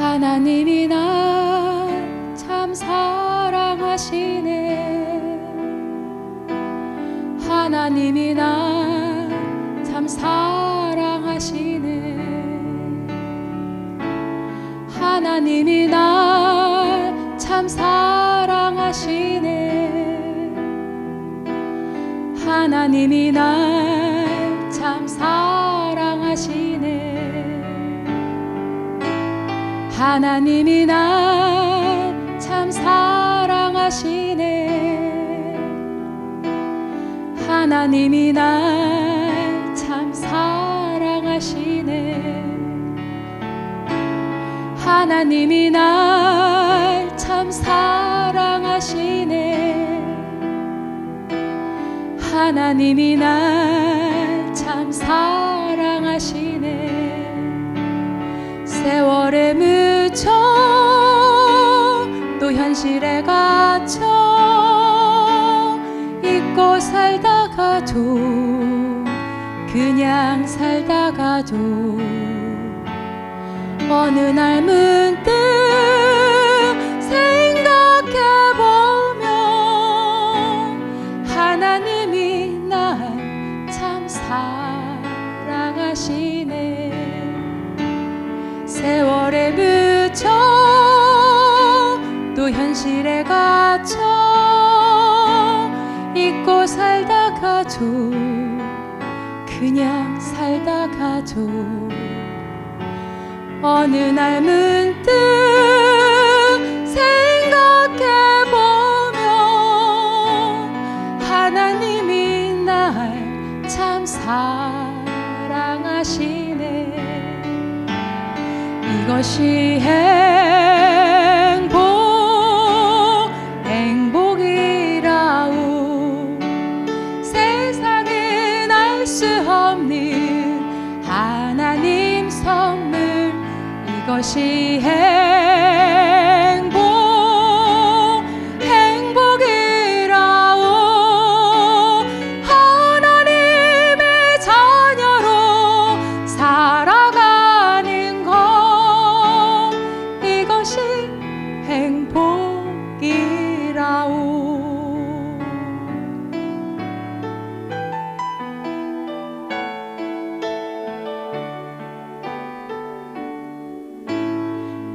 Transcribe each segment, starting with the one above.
하나님이 나 참 사랑하시네. 하나님이 나 참 사랑하시네. 하나님이 나 참 사랑하시네. 하나님이 날참 사랑하시네 하나님이 날 참 사랑하시네. 하나님이 날 참 사랑하시네. 하나님이 날 참 사랑하시네. 하나님이 날 현실에 갇혀 잊고 살다가도 그냥 살다가도 어느 날 문득 생각해보면 하나님이 날 참 사랑하시네. 세월 현실에 갇혀 잊고 살다가도 그냥 살다가도 어느 날 문득 생각해보면 하나님이 날 참 사랑하시네. 이것이 행 이것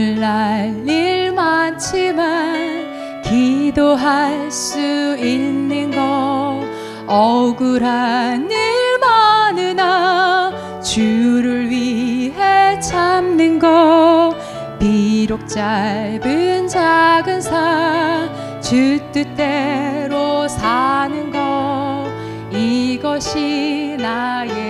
눈물 날일 많지만 기도할 수 있는 것 억울한 일 많으나 주를 위해 참는 것 비록 짧은 작은 삶주 뜻대로 사는 것 이것이 나의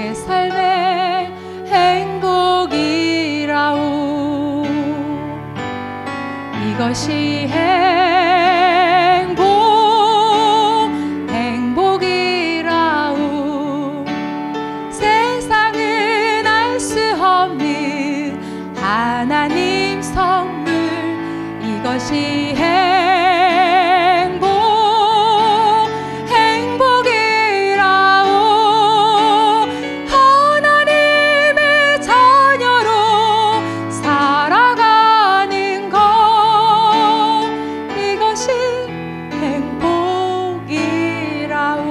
이것이 행복 행복이라우. 세상은 알 수 없는 하나님 선물. 이것이 행복 행복이라오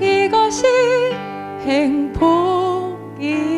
이것이 행복이